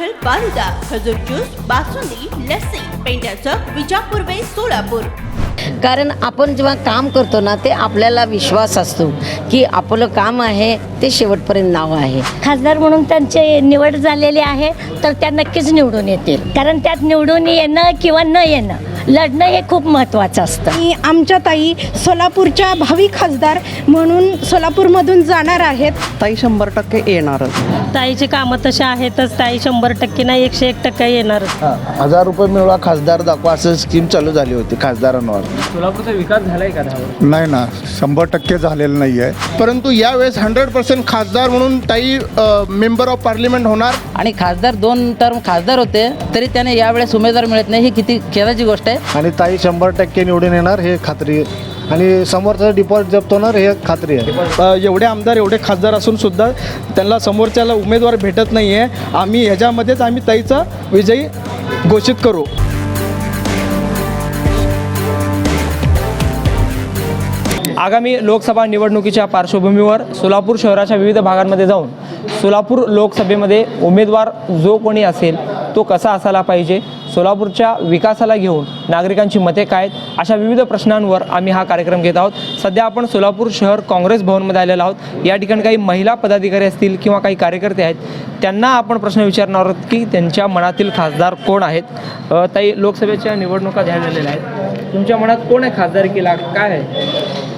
Special falooda खजूर juice basundi lassi चौक Vijapur way Solapur कारण आपण जेव्हा काम करतो ना ते आपल्याला विश्वास असतो की आपलं काम आहे ते शेवटपर्यंत नाव आहे. खासदार म्हणून त्यांची निवड झालेली आहे तर त्या नक्कीच निवडून येतील. कारण त्यात निवडून येणं किंवा न येणं लढणं हे खूप महत्त्वाचं असतं. आणि आमच्या ताई सोलापूरच्या भावी खासदार म्हणून सोलापूरमधून जाणार आहेत. ताई शंभर टक्के येणारच. ताईची कामं तशी आहेतच ताई शंभर टक्के नाही एकशे एक टक्के येणारच. हजार रुपये मिळवा खासदार दाखवा असं स्कीम चालू झाली होती खासदारांवर. सोलापूरचा विकास झालाय का नाही ना शंभर टक्के झालेलं नाही आहे परंतु यावेळेस हंड्रेड पर्सेंट खासदार म्हणून ताई मेंबर ऑफ पार्लिमेंट होणार. आणि खासदार दोन टर्म खासदार होते तरी त्याने यावेळेस उमेदवार मिळत नाही ही किती खेळाची गोष्ट आहे. आणि ताई शंभर टक्के निवडून येणार हे खात्री आहे. आणि समोरचं डिपॉझिट जप्त होणार हे खात्री आहे. एवढे आमदार एवढे खासदार असून सुद्धा त्यांना समोरच्याला उमेदवार भेटत नाही आहे आम्ही ह्याच्यामध्येच आम्ही ताईचा विजयी घोषित करू. आगामी लोकसभा निवडणुकीच्या पार्श्वभूमीवर सोलापूर शहराच्या विविध भागांमध्ये जाऊन सोलापूर लोकसभेमध्ये उमेदवार जो कोणी असेल तो कसा असायला पाहिजे? सोलापूरच्या विकासाला घेऊन नागरिकांची मते काय आहेत अशा विविध प्रश्नांवर आम्ही हा कार्यक्रम घेत आहोत. सध्या आपण सोलापूर शहर काँग्रेस भवनमध्ये आलेलो आहोत. या ठिकाणी काही महिला पदाधिकारी असतील किंवा काही कार्यकर्ते आहेत त्यांना आपण प्रश्न विचारणार आहोत की त्यांच्या मनातील खासदार कोण आहेत? ताई लोकसभेच्या निवडणुका झालेल्या आहेत. तुमच्या मनात कोण आहे खासदारकीला? काय आहे?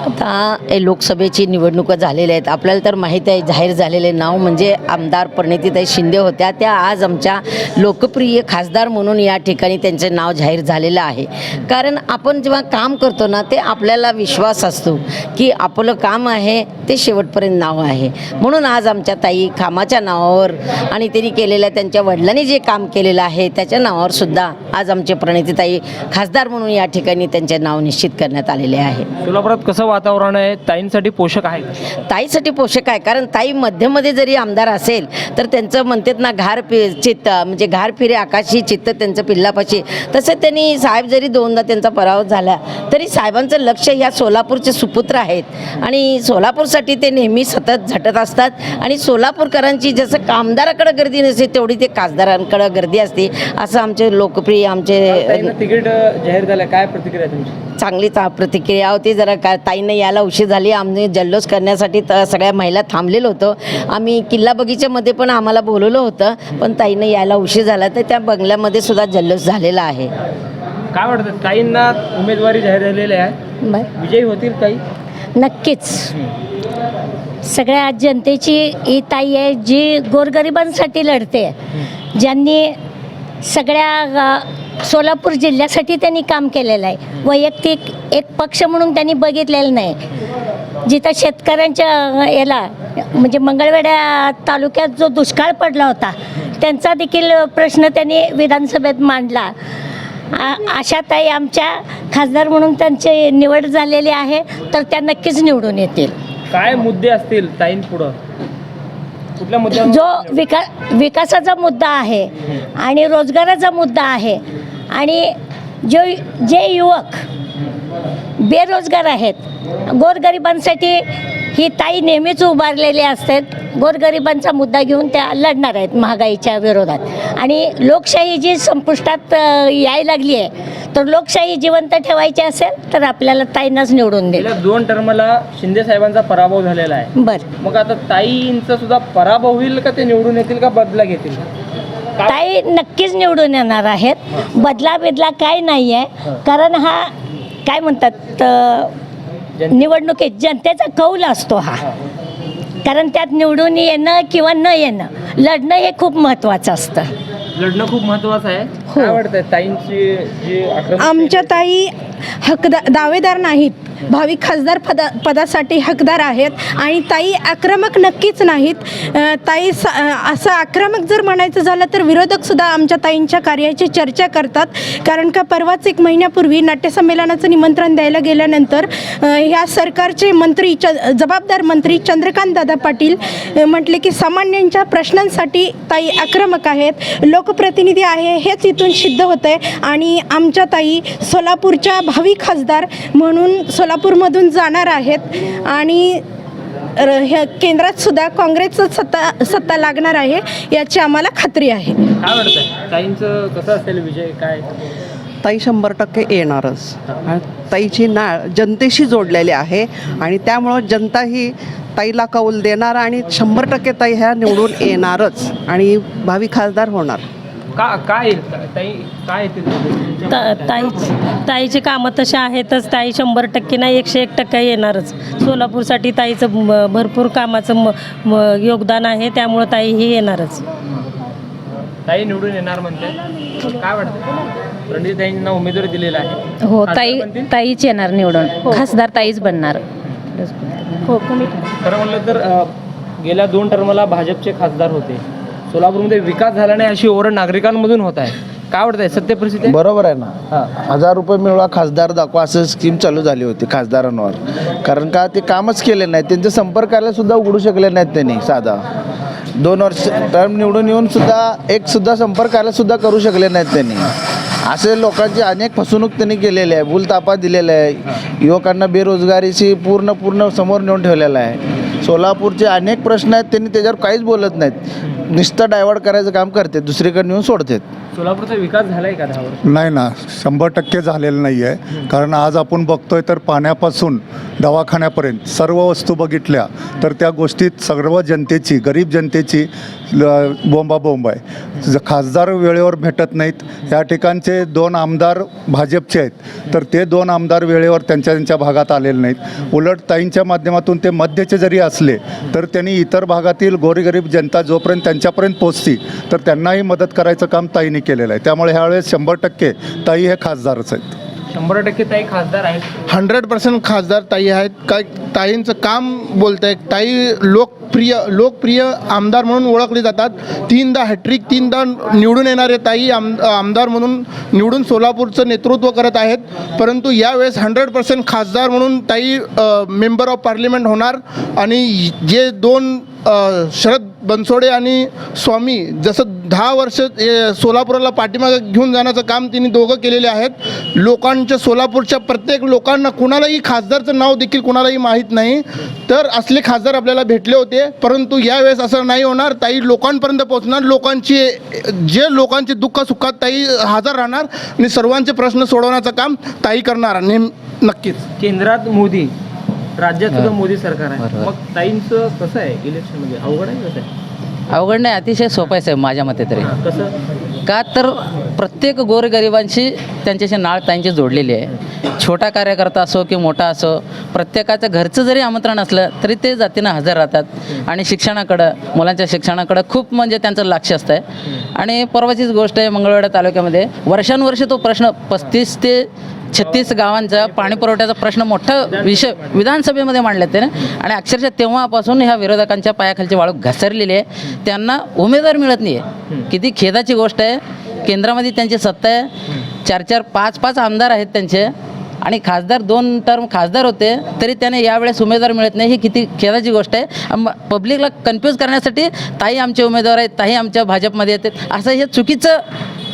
आता हे लोकसभेची निवडणुका झालेल्या आहेत. आपल्याला तर माहीत आहे जाहीर झालेले नाव म्हणजे आमदार परिणितीताई शिंदे होत्या. त्या आज आमच्या लोकप्रिय खासदार म्हणून या ठिकाणी त्यांचे नाव जाहीर झालेलं आहे. कारण आपण जेव्हा काम करतो ना ते आपल्याला विश्वास असतो की आपलं काम आहे ते शेवटपर्यंत नाव आहे. म्हणून आज आमच्या ताई कामाच्या नावावर आणि त्यांनी केलेल्या त्यांच्या वडिलांनी जे काम केलेलं आहे त्याच्या नावावर सुद्धा आज आमचे प्रणितीताई खासदार म्हणून या ठिकाणी त्यांचे नाव निश्चित करण्यात आलेले आहे. सोलापुरात कसं वातावरण आहे ताईंसाठी पोषक आहे का? ताईसाठी पोषक आहे कारण ताई मध्यमध्ये जरी आमदार असेल तर त्यांचं म्हणतात ना घार पि चित्त म्हणजे घार फिरे आकाशी चित्त त्यांचं पिल्लापाशी. तसं त्यांनी साहेब जरी दोनदा त्यांचा पराभव झाला तरी साहेबांचं लक्ष ह्या सोलापूरचे सुपुत्र आहेत. आणि सोलापूरसाठी ते नेहमी सतत झटत असतात. आणि सोलापूरकरांची जसं कामदाराकडे गर्दी नसते तेवढी ते खासदारांकडे गर्दी असते. असं आमचे लोकप्रिय आमचे ताईंना तिकीट जाहीर झालं काय प्रतिक्रिया आहे तुमची? चांगली चा प्रतिक्रिया होती जरा का ताईनं यायला उशीर झाली. आम्ही जल्लोष करण्यासाठी त सगळ्या महिला थांबलेलो होतो. आम्ही किल्ला बगीच्यामध्ये पण आम्हाला बोलवलं होतं पण ताईनं यायला उशीर झाला. तर त्या बंगल्यामध्ये सुद्धा जल्लोष झालेला आहे. काय वाटतं? ताईंना उमेदवारी जाहीर झालेली आहे. विजयी होतील ताई? नक्कीच. सगळ्या जनतेची ही ताई आहे जी गोरगरिबांसाठी लढते ज्यांनी सगळ्या सोलापूर जिल्ह्यासाठी त्यांनी काम केलेलं आहे. वैयक्तिक एक पक्ष म्हणून त्यांनी बघितलेलं नाही. जिथं शेतकऱ्यांच्या याला म्हणजे मंगळवेढ्या तालुक्यात जो दुष्काळ पडला होता त्यांचा देखील प्रश्न त्यांनी विधानसभेत मांडला. आ- अशा ताई आमच्या खासदार म्हणून त्यांची निवड झालेली आहे तर त्या नक्कीच निवडून येतील. काय मुद्दे असतील कुठल्या मुद्द्यावर? जो विका विकासाचा मुद्दा आहे आणि रोजगाराचा मुद्दा आहे आणि जो जे युवक बेरोजगार आहेत गोरगरिबांसाठी ही ताई नेहमीच उभारलेली असतात. गोरगरिबांचा मुद्दा घेऊन त्या लढणार आहेत महागाईच्या विरोधात. आणि लोकशाही जी संपुष्टात यायला लागली आहे तर लोकशाही जिवंत ठेवायची असेल तर आपल्याला ताईंनाच निवडून दिलं दोन टर्मला शिंदे साहेबांचा पराभव झालेला आहे. बरं. मग आता ताईंचा सुद्धा पराभव होईल का ते निवडून येतील का बदला घेतील? ताई नक्कीच निवडून येणार आहेत. बदला बिदला काय नाही आहे कारण हा काय म्हणतात निवडणुकीत जनतेचा कौल असतो हा. कारण त्यात निवडून येणं किंवा न येणं लढणं हे खूप महत्त्वाचं असतं. लढणं खूप महत्वाचं आहे. हो. काय वाटतंय ताईंची जी आक्रमक आमच्या ताई हकदा दावेदार नाहीत. भाविक खासदार पदा पदासाठी हकदार आहेत आणि ताई आक्रमक नक्कीच नाहीत. ताई स असं आक्रमक जर म्हणायचं झालं तर विरोधकसुद्धा आमच्या ताईंच्या कार्याची चर्चा करतात. कारण का परवाच एक महिन्यापूर्वी नाट्यसंमेलनाचं निमंत्रण द्यायला गेल्यानंतर ह्या सरकारचे मंत्री च जबाबदार मंत्री चंद्रकांत दादा पाटील म्हटले की सामान्यांच्या प्रश्नांसाठी ताई आक्रमक आहेत. लोकप्रतिनिधी आहे हेच इथून सिद्ध होतं आहे आणि आमच्या ताई सोलापूरच्या भावी खासदार म्हणून सोला सोलापूरमधून जाणार आहेत आणि र- ह्या केंद्रात सुद्धा काँग्रेसचं सत्ता सत्ता लागणार आहे याची आम्हाला खात्री आहे. काय वाटतं ताईंचं कसं असेल विजय? काय? ताई शंभर टक्के येणारच. ताईची नाळ जनतेशी जोडलेली आहे आणि त्यामुळं जनता ही ताईला कौल देणार आणि शंभर टक्के ताई ह्या निवडून येणारच आणि भावी खासदार होणार. का काय येईल? ताई काय येतील तुमच्या ता ताई ताईची कामं तशी आहेतच. ताई शंभर टक्के नाही एकशे एक टक्के येणारच. सोलापूरसाठी ताईचं म- भरपूर कामाचं म म योगदान आहे. त्यामुळं ताई ही येणारच. ताई निवडून येणार म्हणते. काय वाटतं रणजिताईंना उमेदवारी दिलेला आहे. हो खासदार ताई बनतील? ताईच येणार निवडून. खासदार ताईच बनणार. खरं म्हणलं तर अ, गेल्या दोन टर्मला भाजपचे खासदार होते. सोलापूरमध्ये विकास झाला नाही अशी ओरड नागरिकांमधून होत आहे. काय वाटतंय? सत्य परिस्थिती? बरोबर आहे ना. हजार रुपये मिळवा खासदार दाखवा असं स्कीम चालू झाली होती खासदारांवर. कारण का ते कामच केले नाही त्यांच्या संपर्काला सुद्धा उघडू शकले नाहीत त्यांनी साधा. दोन वर्ष टर्म निवडून येऊन सुद्धा एक सुद्धा संपर्काला सुद्धा करू शकले नाहीत त्यांनी. असे लोकांची अनेक फसवणूक त्यांनी केलेली आहे भूलतापा दिलेला आहे. युवकांना बेरोजगारीची पूर्ण पूर्ण समोर नेऊन ठेवलेला आहे. सोलापूरचे अनेक प्रश्न आहेत त्यांनी त्याच्यावर काहीच बोलत नाहीत. नुसतं डायवर्ट करायचं काम करते दुसरीकडे नेऊन सोडतात. सोलापूरचा विकास झालाय का दहा वर्ष नाही ना शंभर टक्के झालेलं नाही आहे कारण आज आपण बघतोय तर पाण्यापासून दवाखान्यापर्यंत सर्व वस्तू बघितल्या तर त्या गोष्टीत सर्व जनतेची गरीब जनतेची ल- बोंबाबोंब आहे. ज- खासदार वेळेवर भेटत नाहीत. या ठिकाणचे दोन आमदार भाजपचे आहेत तर ते दोन आमदार वेळेवर त्यांच्या त्यांच्या भागात आलेले नाहीत. उलट ताईंच्या माध्यमातून ते मध्यचे जरी असले तर त्यांनी इतर भागातील गोरीगरीब जनता जोपर्यंत त्यांच्यापर्यंत पोचती तर त्यांनाही मदत करायचं काम ताईंनी केलेलं आहे. त्यामुळे ह्यावेळेस शंभर टक्के ताई हे खासदारच आहेत. शंभर टक्के ताई खासदार आहेत. हंड्रेड पर्सेंट खासदार ताई आहेत. काय ताईंचं काम बोलत आहे ताई लोकप्रिय लोकप्रिय आमदार म्हणून ओळखले जातात. तीनदा हॅट्रिक तीनदा निवडून येणारे ताई आम आमदार म्हणून निवडून सोलापूरचं नेतृत्व करत आहेत. परंतु यावेळेस हंड्रेड पर्सेंट खासदार म्हणून ताई मेंबर ऑफ पार्लिमेंट होणार. आणि जे दोन शरद बनसोडे आणि स्वामी जसं दहा वर्ष ए, सोलापुराला पाठीमागं घेऊन जाण्याचं काम तिने दोघं केलेले आहेत. लोकांच्या सोलापूरच्या प्रत्येक लोकांना कुणालाही खासदारचं नाव देखील कुणालाही माहीत नाही. तर असले खासदार आपल्याला भेटले होते परंतु यावेळेस असं नाही होणार. ताई लोकांपर्यंत पोहोचणार. लोकांची जे लोकांचे दुःख सुखात ताई हजर राहणार. आणि सर्वांचे प्रश्न सोडवण्याचं काम ताई करणार. नेम नक्कीच. केंद्रात मोदी राज्यात सुद्धा मोदी सरकार आहे. मग ताईंचं कसं आहे? इलेक्शनमध्ये अवघड आहे कसं आहे अवघड नाही अतिशय सोपं आहे साहेब माझ्या मते तरी. हा, कसं? का तर प्रत्येक गोरगरिबांशी त्यांच्याशी नाळ त्यांची जोडलेली आहे. छोटा कार्यकर्ता असो की मोठा असो प्रत्येकाचं घरचं जरी आमंत्रण असलं तरी ते जातीनं हजर राहतात. आणि शिक्षणाकडं मुलांच्या शिक्षणाकडं खूप म्हणजे त्यांचं लक्ष असतं आहे आणि परवाचीच गोष्ट आहे मंगळवेढा तालुक्यामध्ये वर्षानुवर्ष तो प्रश्न पस्तीस ते छत्तीस गावांचा पाणी पुरवठ्याचा प्रश्न मोठा विषय विधानसभेमध्ये मांडले ते आणि अक्षरशः तेव्हापासून ह्या विरोधकांच्या पायाखालची वाळू घसरलेली आहे. त्यांना उमेदवार मिळत नाही आहे किती खेदाची गोष्ट आहे. केंद्रामध्ये त्यांची सत्ता आहे. चार चार पाच पाच आमदार आहेत त्यांचे. आणि खासदार दोन टर्म खासदार होते तरी त्याने यावेळेस उमेदवार मिळत नाही. ही किती खेदाची गोष्ट आहे. पब्लिकला कन्फ्यूज करण्यासाठी ताई आमचे उमेदवार आहेत. ताई आमच्या भाजपमध्ये येतात. असं हे चुकीचं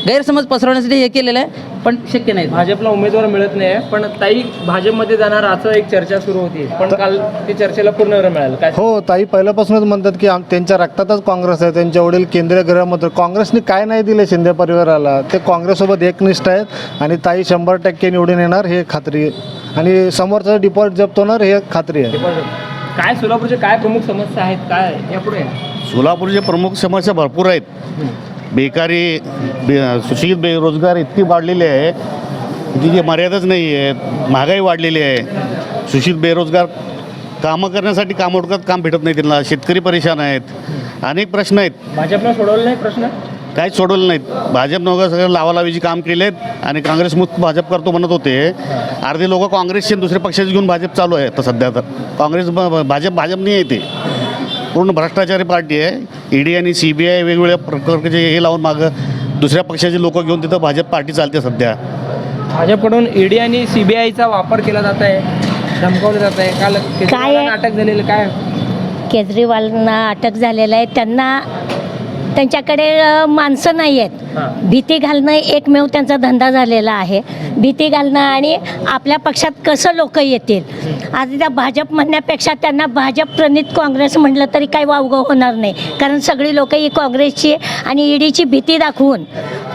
गैरसमज पसरवण्यासाठी हे केलेलं आहे पण शक्य नाही. भाजपला उमेदवार मिळत नाही पण ताई भाजपमध्ये जाणार असं एक चर्चा सुरू होती. पण काल ते चर्चेला पूर्ण वेळ मिळालं. काय हो ताई पहिल्यापासूनच म्हणतात की आम त्यांच्या रक्तातच काँग्रेस आहे त्यांचे वडील केंद्रीय गृहमंत्री काँग्रेसने काय नाही दिले शिंदे परिवाराला ते काँग्रेससोबत एकनिष्ठ आहेत आणि ताई शंभर टक्के निवडून येणार हे खात्री आहे. आणि समोरचं डिपॉझिट जप्त होणार हे खात्री आहे. काय सोलापूरचे काय प्रमुख समस्या आहेत काय यापुढे? सोलापूरचे प्रमुख समस्या भरपूर आहेत. बेकारी बे सुशिक्षित बेरोजगार इतकी वाढलेली आहे की तिची मर्यादाच नाही आहे महागाई वाढलेली आहे. सुशिक्षित बेरोजगार कामं करण्यासाठी काम ओळखत काम भेटत नाही त्यांना. शेतकरी परेशान आहेत. अनेक प्रश्न आहेत. भाजपनं सोडवलं नाही प्रश्न? काहीच सोडवलं नाहीत. भाजप नवं सगळं लावालावीची काम केलेत आणि काँग्रेस मुक्त भाजप करतो म्हणत होते. अर्धे लोक काँग्रेसचे आणि दुसऱ्या पक्षाचे घेऊन भाजप चालू आहे आता सध्या तर. काँग्रेस ब- भाजप भाजप नाही येते पूर्ण भ्रष्टाचारी पार्टी आहे. ईडी आणि सी बी आय वेगवेगळ्या प्रकारचे हे लावून मागं दुसऱ्या पक्षाचे लोक घेऊन तिथं भाजप पार्टी चालते सध्या. भाजपकडून ईडी आणि सीबीआयचा वापर केला जात आहे धमकावलं जात आहे. काल केजरीवालांना अटक झालेलं काय? केजरीवालांना अटक झालेलं आहे. त्यांना त्यांच्याकडे माणसं नाही आहेत. भीती घालणं एकमेव त्यांचा धंदा झालेला आहे. भीती घालणं आणि आपल्या पक्षात कसं लोक येतील? आज त्या भाजप म्हणण्यापेक्षा त्यांना भाजप प्रणित काँग्रेस म्हटलं तरी काही वावगं होणार नाही. कारण सगळी लोक ही काँग्रेसची आणि ईडीची भीती दाखवून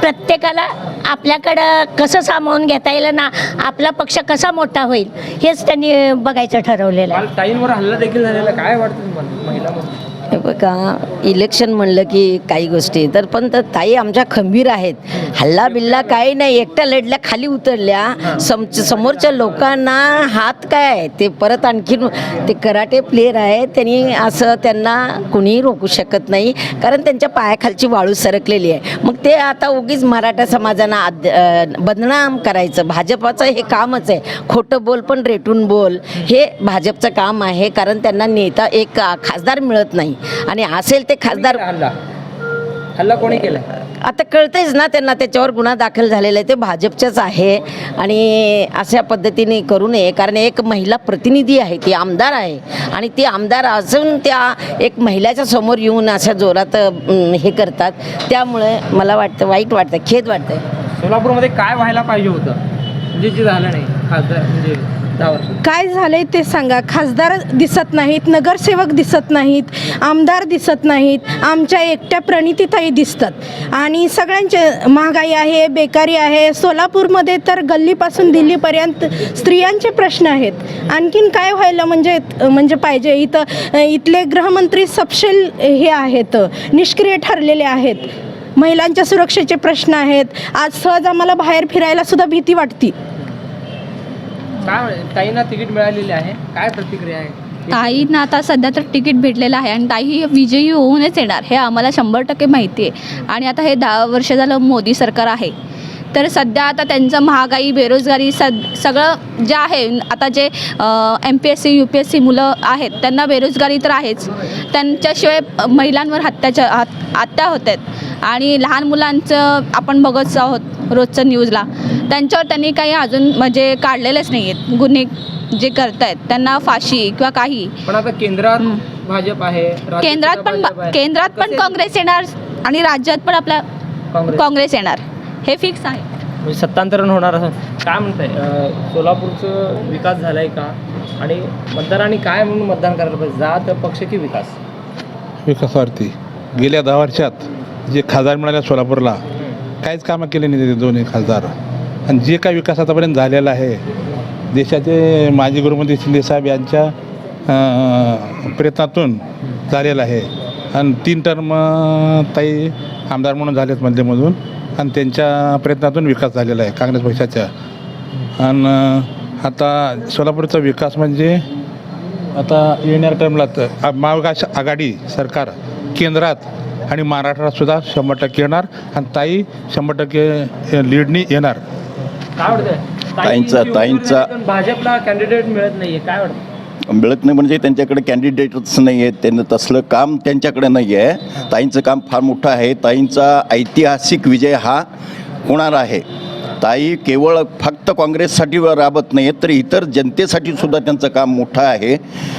प्रत्येकाला आपल्याकडं कसं सामावून घेता येईल ना आपला पक्ष कसा मोठा होईल हेच त्यांनी बघायचं ठरवलेलं आहे. हल्ला देखील झालेला. काय वाटतं तुम्हाला बघा इलेक्शन म्हणलं की काही गोष्टी. तर पण तर ताई आमच्या खंबीर आहेत. हल्ला बिल्ला काही नाही. एकट्या लढल्या खाली उतरल्या. सम समोरच्या लोकांना हात काय आहे? ते परत आणखीन ते कराटे प्लेयर आहे त्यांनी असं त्यांना कुणीही रोखू शकत नाही. कारण त्यांच्या पायाखालची वाळू सरकलेली आहे. मग ते आता उगीच मराठा समाजांना आद बदनाम करायचं. भाजपाचं हे कामच आहे. खोटं बोल पण रेटून बोल. हे भाजपचं काम आहे. कारण त्यांना नेता एक खासदार मिळत नाही. आणि असेल ते खासदार हल्ला? हल्ला कोणी केला? आता कळतंयच ना त्यांना त्याच्यावर गुन्हा दाखल झालेला आहे. ते भाजपच्याच आहे आणि अशा पद्धतीने करू नये कारण एक महिला प्रतिनिधी आहे ती आमदार आहे. आणि ती आमदार असून त्या एक महिलाच्या समोर येऊन अशा जोरात अं, हे करतात. त्यामुळे मला वाटतं वाईट वाटतं खेद वाटतं सोलापूरमध्ये काय व्हायला पाहिजे होतं? म्हणजे जे झालं नाही खासदार म्हणजे काय झालंय ते सांगा. खासदार दिसत नाहीत नगरसेवक दिसत नाहीत आमदार दिसत नाहीत आमच्या एकट्या प्रणितीताई दिसतात. आणि सगळ्यांचे महागाई आहे बेकारी आहे. सोलापूरमध्ये तर गल्लीपासून दिल्लीपर्यंत स्त्रियांचे प्रश्न आहेत. आणखीन काय व्हायला म्हणजे म्हणजे पाहिजे? इथं इथले गृहमंत्री सपशेल हे आहेत निष्क्रिय ठरलेले आहेत. महिलांच्या सुरक्षेचे प्रश्न आहेत. आज सहज आम्हाला बाहेर फिरायला सुद्धा भीती वाटते. काय ताईंना तिकीट मिळालेली आहे. काय प्रतिक्रिया आहे? ताईंना आता सध्या तर तिकीट भेटलेलं आहे आणि ताई ही विजयी होऊनच येणार. हे आम्हाला शंभर टक्के माहिती आहे. आणि आता हे दहा वर्ष झालं मोदी सरकार आहे. तर सध्या आता त्यांचं महागाई बेरोजगारी सद सगळं जे आहे आता जे M P S C U P S C मुलं आहेत त्यांना बेरोजगारी तर आहेच. त्यांच्याशिवाय महिलांवर हत्याच्या हत हत्या होत आहेत. आणि लहान मुलांचं आपण बघत आहोत रोजचं न्यूजला त्यांच्यावर त्यांनी काही अजून म्हणजे काढलेलेच नाही आहेत गुन्हे जे करतायत त्यांना फाशी किंवा काही. पण आता केंद्रात भाजप आहे केंद्रात पण. केंद्रात पण काँग्रेस येणार आणि राज्यात पण आपला काँग्रेस येणार? हे फिक्स आहे. म्हणजे सत्तांतरण होणार असं. काय म्हणताय? अं, सोलापूरचं विकास झालाय का? आणि मतदारांनी काय म्हणून मतदान करायला पाहिजे? जात पक्ष की विकास? विकासावरती. गेल्या दहा वर्षात जे खासदार मिळाल्या सोलापूरला काहीच कामं केले नाही ते दोन्ही खासदार. आणि जे काय विकास आतापर्यंत झालेला आहे देशाचे माजी गृहमंत्री शिंदेसाहेब यांच्या अं, प्रयत्नातून झालेला आहे. आणि तीन टर्म ताई आमदार म्हणून झालेत मध्यमधून आणि त्यांच्या प्रयत्नातून विकास झालेला आहे काँग्रेस पक्षाच्या आणि आता सोलापूरचा विकास म्हणजे आता येणाऱ्या टाईमला तर महाविकास आघाडी सरकार केंद्रात आणि महाराष्ट्रात सुद्धा शंभर टक्के येणार आणि ताई शंभर टक्के लीडनी येणार. काय वाटतंय? ताईंचा- ताईंची भाजपला कॅन्डिडेट मिळत नाहीये काय वाटतं मिळत नाही म्हणजे त्यांच्याकडे कॅन्डिडेटच नाही आहेत त्यांना तसलं काम त्यांच्याकडे नाही आहे ताईंचं काम फार मोठं आहे. ताईंचा ऐतिहासिक विजय हा होणार आहे. ताई केवळ फक्त काँग्रेससाठी राबत नाही आहेत तर इतर जनतेसाठी सुद्धा त्यांचं काम मोठं आहे.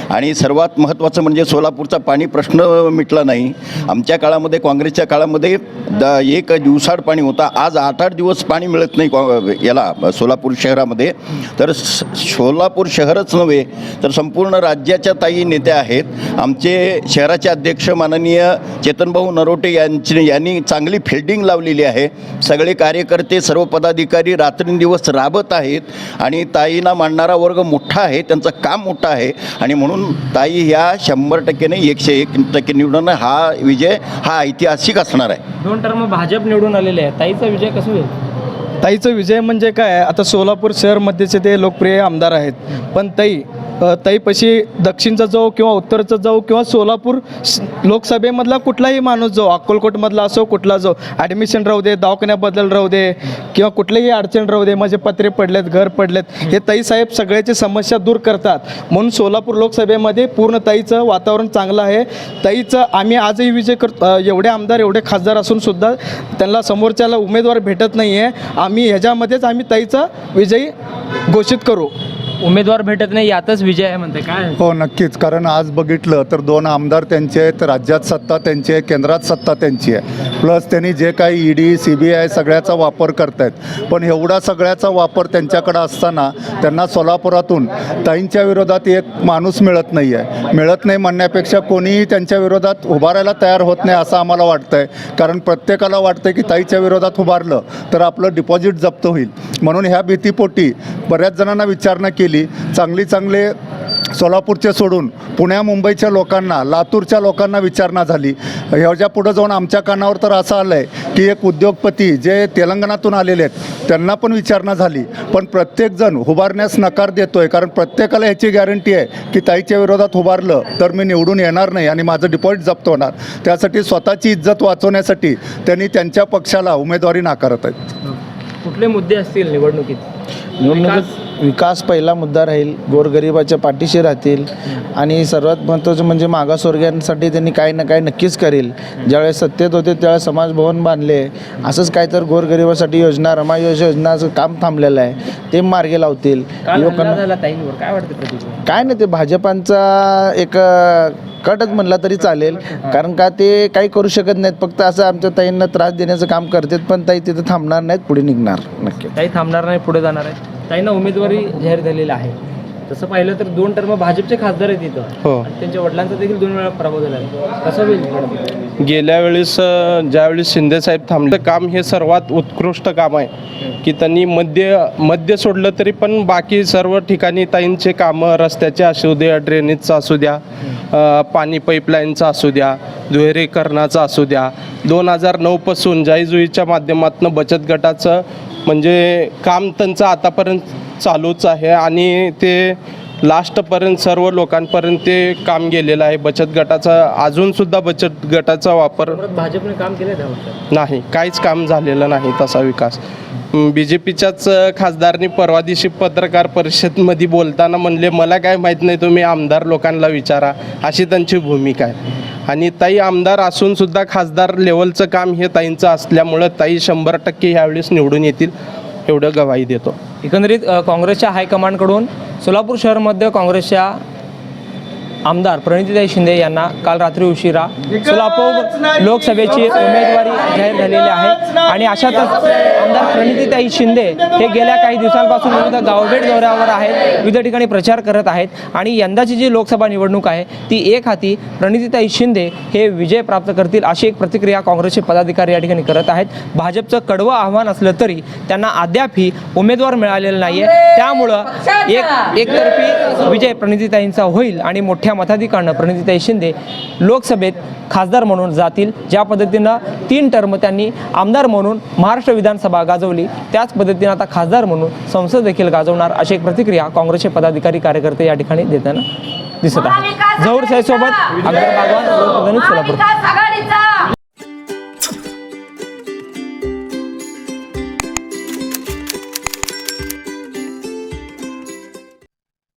आणि सर्वात महत्त्वाचं म्हणजे सोलापूरचा पाणी प्रश्न मिटला नाही. आमच्या काळामध्ये काँग्रेसच्या काळामध्ये द एक दिवसाड पाणी होता. आज आठ आठ दिवस पाणी मिळत नाही याला सोलापूर शहरामध्ये. तर सोलापूर शहरच नव्हे तर संपूर्ण राज्याच्या ताई नेत्या आहेत. आमचे शहराचे अध्यक्ष माननीय चेतनभाऊ नरोटे यांची यांनी चांगली फिल्डिंग लावलेली आहे. सगळे कार्यकर्ते सर्व पदाधिकारी रात्रंदिवस राबत आहेत आणि ताईंना मांडणारा वर्ग मोठा आहे त्यांचं काम मोठं आहे आणि म्हणून ताई ह्या शंभर टक्केने एकशे एक टक्के निवडून हा विजय हा ऐतिहासिक असणार आहे. दोन टर्म भाजप निवडून आलेले आहे ताईचा विजय कसं होईल? ताईचा विजय म्हणजे काय आता सोलापूर शहरमध्येचे ते लोकप्रिय आमदार आहेत. पण ताई ताईपाशी दक्षिणचा जाऊ किंवा उत्तरचा जाऊ किंवा सोलापूर लोकसभेमधला कुठलाही माणूस जाऊ अक्कलकोटमधला असो कुठला जाऊ ॲडमिशन राहू दे दवाखान्याबद्दल राहू दे किंवा कुठलीही अडचण राहू दे माझे पत्रे पडलेत घर पडलेत हे ताईसाहेब सगळ्याची समस्या दूर करतात. म्हणून सोलापूर लोकसभेमध्ये पूर्ण ताईचं वातावरण चांगलं आहे. ताईचं आम्ही आजही विजय करतो एवढे आमदार एवढे खासदार असून सुद्धा त्यांना समोरच्याला उमेदवार भेटत नाही आहे आम्ही ह्याच्यामध्येच आम्ही ताईचा विजयी घोषित करू. उमेदवार भेटत नाही यातच विजय आहे म्हणते काय? हो नक्कीच. कारण आज बघितलं तर दोन आमदार त्यांचे आहेत राज्यात सत्ता त्यांची आहे केंद्रात सत्ता त्यांची आहे. प्लस त्यांनी जे काही ईडी सी बी आय सगळ्याचा वापर करतायत. पण एवढा सगळ्याचा वापर त्यांच्याकडं असताना त्यांना सोलापुरातून ताईंच्या विरोधात एक माणूस मिळत नाही आहे मिळत नाही म्हणण्यापेक्षा कोणीही त्यांच्या विरोधात उभारायला तयार होत नाही असं आम्हाला वाटतं आहे कारण प्रत्येकाला वाटतं की ताईच्या विरोधात उभारलं तर आपलं डिपॉझिट जप्त होईल. म्हणून ह्या भीतीपोटी बऱ्याच जणांना विचारणा केली. चांगली चांगले सोलापूरचे सोडून पुण्या मुंबईच्या लोकांना लातूरच्या लोकांना विचारणा झाली. ह्याच्या पुढं जाऊन आमच्या कानावर तर असं आलं आहे की एक उद्योगपती जे तेलंगणातून आलेले आहेत त्यांना पण विचारणा झाली. पण प्रत्येकजण उभारण्यास नकार देतो आहे कारण प्रत्येकाला ह्याची गॅरंटी आहे की ताईच्या विरोधात उभारलं तर मी निवडून येणार नाही आणि माझं डिपॉझिट जप्त होणार. त्यासाठी स्वतःची इज्जत वाचवण्यासाठी त्यांनी त्यांच्या पक्षाला उमेदवारी नाकारत आहेत. कुठले मुद्दे असतील निवडणुकीत? निवडणुकीत विकास? पहिला मुद्दा राहील गोरगरिबाच्या पाठीशी राहतील आणि सर्वात महत्त्वाचं म्हणजे मागासवर्गीयांसाठी त्यांनी काही ना काही नक्कीच करेल. ज्यावेळेस सत्तेत होते त्यावेळेस समाज भवन बांधले. असंच काय तर गोरगरिबासाठी योजना रमा योजनाचं काम थांबलेलं आहे. ते मार्गे लावतील. लोकांना काय वाटतं काय नाही ते भाजपांचा एक कटच म्हणला तरी चालेल. कारण का ते काही करू शकत नाहीत. फक्त असं आमच्या ताईंना त्रास देण्याचं काम करतात पण ताई तिथं थांबणार नाहीत पुढे निघणार नक्की. ताई थांबणार नाही पुढे जाणार आहे ताईंना उमेदवारी जाहीर झालेली आहे. तसं पाहिलं तर दोन टर्म भाजपचे खासदार आहेत इथं. हो. आणि त्यांच्या वडिलांचा देखील दोन वेळा पराभव झाला आहे. कसं होईल मॅडम? गेल्या वेळेस अ, ज्यावेळेस शिंदेसाहेब थांबले काम हे सर्वात उत्कृष्ट काम आहे. की त्यांनी मध्य मध्य सोडलं तरी पण बाकी सर्व ठिकाणी ताईंचे कामं रस्त्याचे असू द्या ड्रेनेजचं असू द्या पाणी पाईपलाईनचं असू द्या दुहेरीकरणाचं असू द्या दोन हजार नऊपासून जाईजुईच्या माध्यमातून बचत गटाचं म्हणजे काम त्यांचं आतापर्यंत चालूच आहे आणि ते लास्टपर्यंत सर्व लोकांपर्यंत ते काम गेलेलं आहे. बचत गटाचा अजूनसुद्धा बचत गटाचा वापर भाजपने काम केलं नाही. काहीच काम झालेलं नाही तसा विकास. बी जे पीच्याच खासदारनी परवा दिवशी पत्रकार परिषदमध्ये बोलताना म्हणले मला काय माहीत नाही तुम्ही आमदार लोकांना विचारा. अशी त्यांची भूमिका आहे. आणि ताई आमदार असून सुद्धा खासदार लेवलचं काम हे ताईंचं असल्यामुळं ताई शंभर टक्के ह्यावेळेस निवडून येतील. एवढं गवाही देतो. एकंदरीत अ, काँग्रेसच्या हायकमांडकडून सोलापूर शहरमध्ये काँग्रेसच्या आमदार प्रणितीताई शिंदे यांना काल रात्री उशिरा सोलापूर लोकसभेची उमेदवारी जाहीर झालेली आहे. आणि अशातच आमदार प्रणितीताई शिंदे हे गेल्या काही दिवसांपासून विविध गावभेट दौऱ्यावर आहेत विविध ठिकाणी प्रचार करत आहेत आणि यंदाची जी लोकसभा निवडणूक आहे ती एक हाती प्रणितीताई शिंदे हे विजय प्राप्त करतील अशी एक प्रतिक्रिया काँग्रेसचे पदाधिकारी या ठिकाणी करत आहेत. भाजपचं कडवं आव्हान असलं तरी त्यांना अद्यापही उमेदवार मिळालेला नाही आहे त्यामुळं एक एकतर्फी विजय प्रणितीताईंचा होईल आणि मोठ्या मताधिकानं प्रणितीताई शिंदे लोकसभेत खासदार म्हणून जातील. ज्या पद्धतीनं तीन टर्म त्यांनी आमदार म्हणून महाराष्ट्र विधानसभा गाजवली त्याच पद्धतीनं आता खासदार म्हणून संसद देखील गाजवणार अशी एक प्रतिक्रिया काँग्रेसचे पदाधिकारी कार्यकर्ते या ठिकाणी देताना दिसत आहे. जहूर साहेब सोबत बागवान सोलापूर.